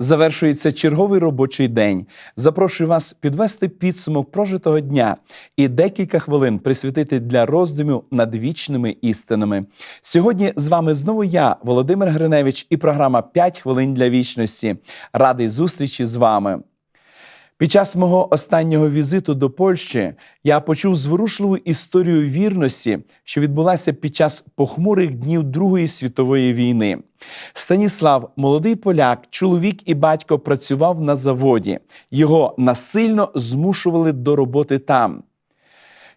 Завершується черговий робочий день. Запрошую вас підвести підсумок прожитого дня і декілька хвилин присвятити для роздумів над вічними істинами. Сьогодні з вами знову я, Володимир Гриневич, і програма «5 хвилин для вічності. Радий зустрічі з вами. Під час мого останнього візиту до Польщі я почув зворушливу історію вірності, що відбулася під час похмурих днів Другої світової війни. Станіслав, молодий поляк, чоловік і батько працював на заводі. Його насильно змушували до роботи там.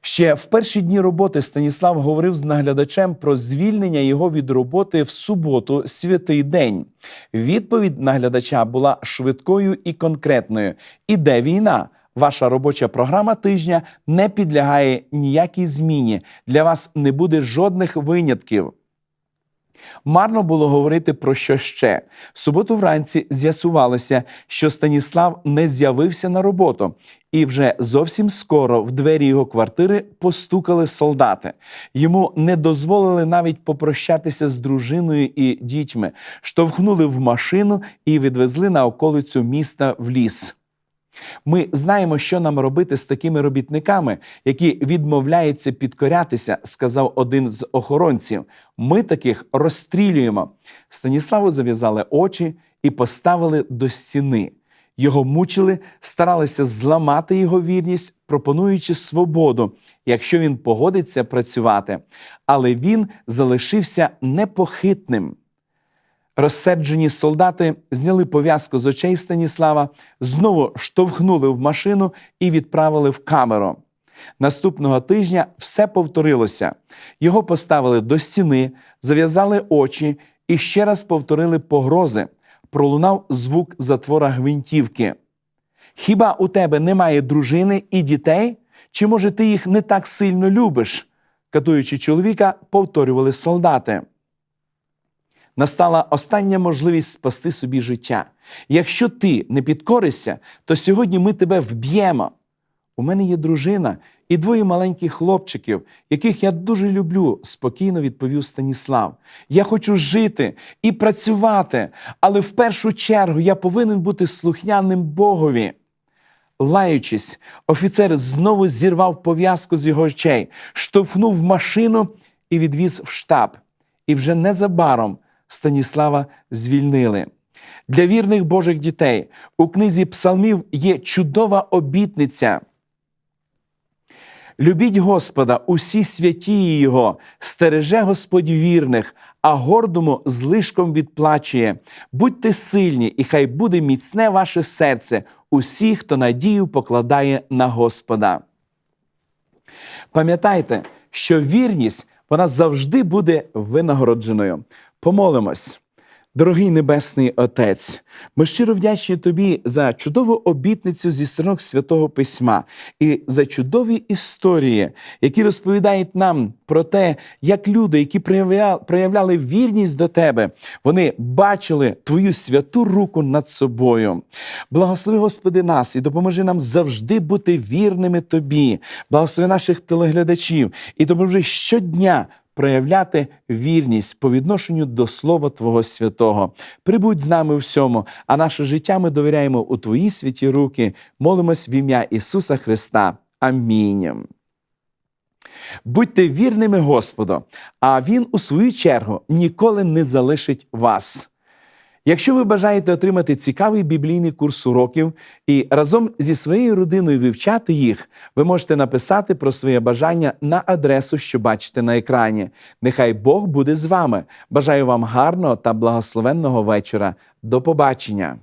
Ще в перші дні роботи Станіслав говорив з наглядачем про звільнення його від роботи в суботу, святий день. Відповідь наглядача була швидкою і конкретною. Іде війна. Ваша робоча програма тижня не підлягає ніякій зміні. Для вас не буде жодних винятків. Марно було говорити про що ще. В суботу вранці з'ясувалося, що Станіслав не з'явився на роботу, і вже зовсім скоро в двері його квартири постукали солдати. Йому не дозволили навіть попрощатися з дружиною і дітьми, штовхнули в машину і відвезли на околицю міста в ліс. Ми знаємо, що нам робити з такими робітниками, які відмовляються підкорятися, сказав один з охоронців. Ми таких розстрілюємо. Станіславу зав'язали очі і поставили до стіни. Його мучили, старалися зламати його вірність, пропонуючи свободу, якщо він погодиться працювати. Але він залишився непохитним. Розсерджені солдати зняли пов'язку з очей Станіслава, знову штовхнули в машину і відправили в камеру. Наступного тижня все повторилося. Його поставили до стіни, зав'язали очі і ще раз повторили погрози. Пролунав звук затвора гвинтівки. Хіба у тебе немає дружини і дітей? Чи може ти їх не так сильно любиш? Катуючи чоловіка, повторювали солдати. Настала остання можливість спасти собі життя. Якщо ти не підкоришся, то сьогодні ми тебе вб'ємо. У мене є дружина і двоє маленьких хлопчиків, яких я дуже люблю, спокійно відповів Станіслав. Я хочу жити і працювати, але в першу чергу я повинен бути слухняним Богові. Лаючись, офіцер знову зірвав пов'язку з його очей, штовхнув машину і відвіз в штаб. І вже незабаром Станіслава звільнили. Для вірних Божих дітей у книзі Псалмів є чудова обітниця. Любіть Господа, усі святі Його, стереже Господь вірних, а гордому злишком відплачує. Будьте сильні, і хай буде міцне ваше серце, усі, хто надію покладає на Господа. Пам'ятайте, що вірність вона завжди буде винагородженою. Помолимось. Дорогий Небесний Отець, ми щиро вдячні Тобі за чудову обітницю зі сторінок Святого Письма і за чудові історії, які розповідають нам про те, як люди, які проявляли вірність до Тебе, вони бачили Твою святу руку над собою. Благослови, Господи, нас і допоможи нам завжди бути вірними Тобі, благослови наших телеглядачів і допоможи щодня проявляти вірність по відношенню до Слова Твого Святого. Прибудь з нами всьому, а наше життя ми довіряємо у Твої святі руки. Молимось в ім'я Ісуса Христа. Амінь. Будьте вірними Господу, а Він, у свою чергу, ніколи не залишить вас. Якщо ви бажаєте отримати цікавий біблійний курс уроків і разом зі своєю родиною вивчати їх, ви можете написати про своє бажання на адресу, що бачите на екрані. Нехай Бог буде з вами. Бажаю вам гарного та благословенного вечора. До побачення!